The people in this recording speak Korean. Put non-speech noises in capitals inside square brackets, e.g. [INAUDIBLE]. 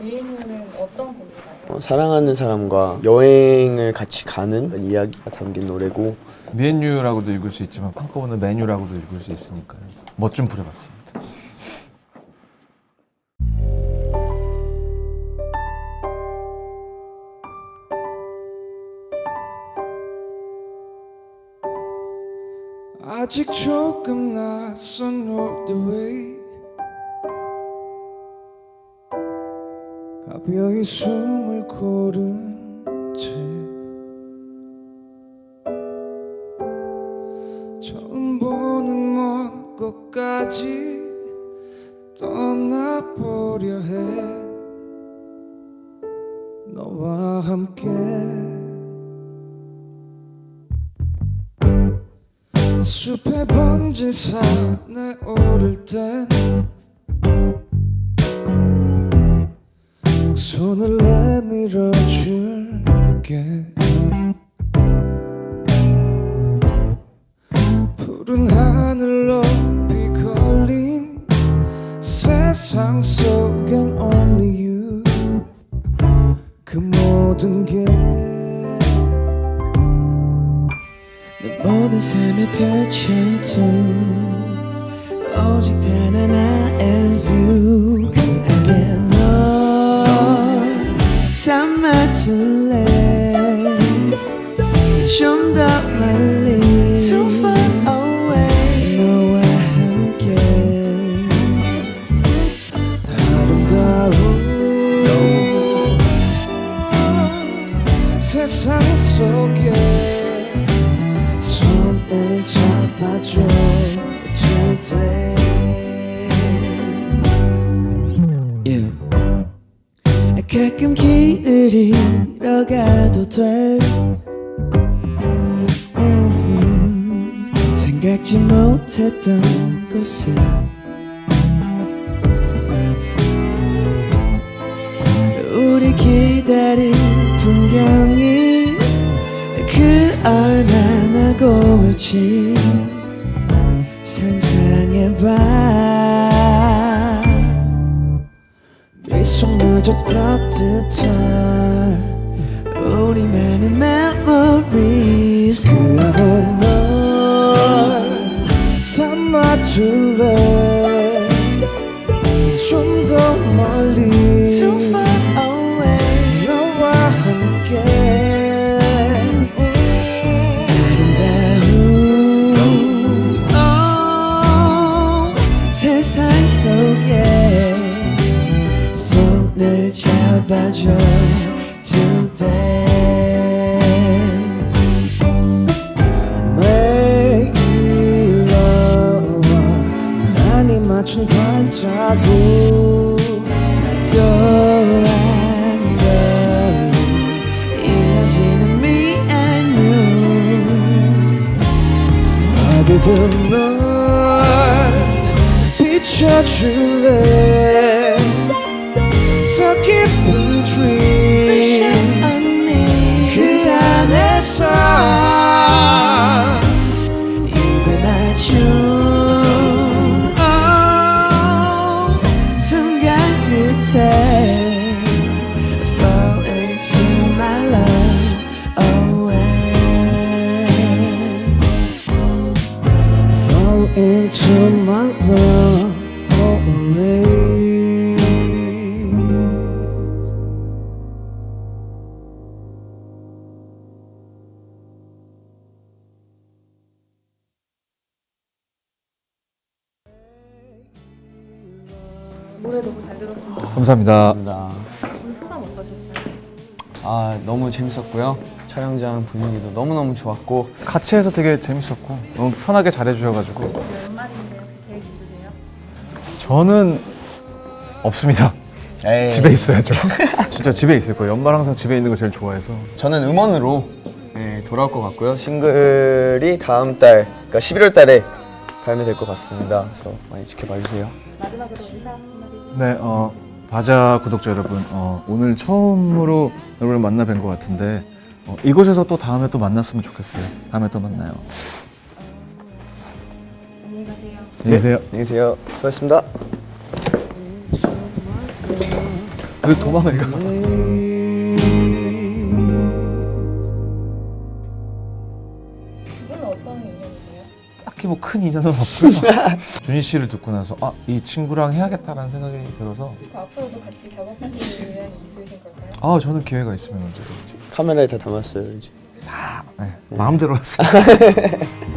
메인은 어떤 곡인가요? 어, 사랑하는 사람과 여행을 같이 가는 이야기가 담긴 노래고 메뉴라고도 읽을 수 있지만 한꺼번에 메뉴라고도 읽을 수 있으니까요. 멋 좀 부려봤습니다. 아직 조금 낯선 roadway 가벼이 숨을 고른 채 처음 보는 먼 곳까지 떠나보려 해. 너와 함께. 숲에 번진 산에 오를 땐 손을 내밀어 줄게. 푸른 하늘 높이 걸린 세상 속엔 only you. 그 모든 게 내 모든 삶을 펼쳐도 오직 단 하나의 view 널 담아둘래? 좀 더 멀리. Too far away. 너와 함께. 아름다운 세상 속에 손을 잡아줘 생각지 못했던 곳에 우리 기다린 풍경이 그 얼마나 고울지. 상상해봐. 미소마저 따뜻할 우리만의 memories 담아둘래? 좀 더 멀리. Too far away. 너와 함께. 음. 아름다운 oh, 세상 속에 손을 잡아줘. Today 자국 또한 번 이어지는 me and you 어디든 널 비춰줄래 노래 너무 잘 들었습니다. 감사합니다. 감사합니다. 오늘 소감 어떠셨어요? 아 너무 재밌었고요. 촬영장 분위기도 너무너무 좋았고 같이 해서 되게 재밌었고 너무 편하게 잘해주셔가지고 연말인데 혹시 계획 있으세요? 저는 없습니다. 에이, 집에 있어야죠. [LAUGHS] 진짜 집에 있을 거예요. 연말 항상 집에 있는 거 제일 좋아해서. 저는 음원으로 네, 돌아올 것 같고요. 싱글이 다음 달, 그러니까 11월 달에 발매될 것 같습니다. 그래서 많이 지켜봐 주세요. 마지막으로 인사 한마디 해주세요. 네, 어, 바자 구독자 여러분, 어, 오늘 처음으로 여러분을 만나 뵌 것 같은데 어, 이곳에서 또 다음에 또 만났으면 좋겠어요. 다음에 또 만나요. 안녕히 가세요. 안녕히 계세요. 안녕히 계세요. 수고하셨습니다. 왜 도마뱀이가? 뭐 큰 인연은 없고요. [LAUGHS] 준희 씨를 듣고 나서 아 이 친구랑 해야겠다라는 생각이 들어서 그 앞으로도 같이 작업하실 의향이 있으신 걸까요? 아 저는 기회가 있으면 언제든 카메라에 다 담았어요 이제. 네, 마음대로 하세요. [LAUGHS]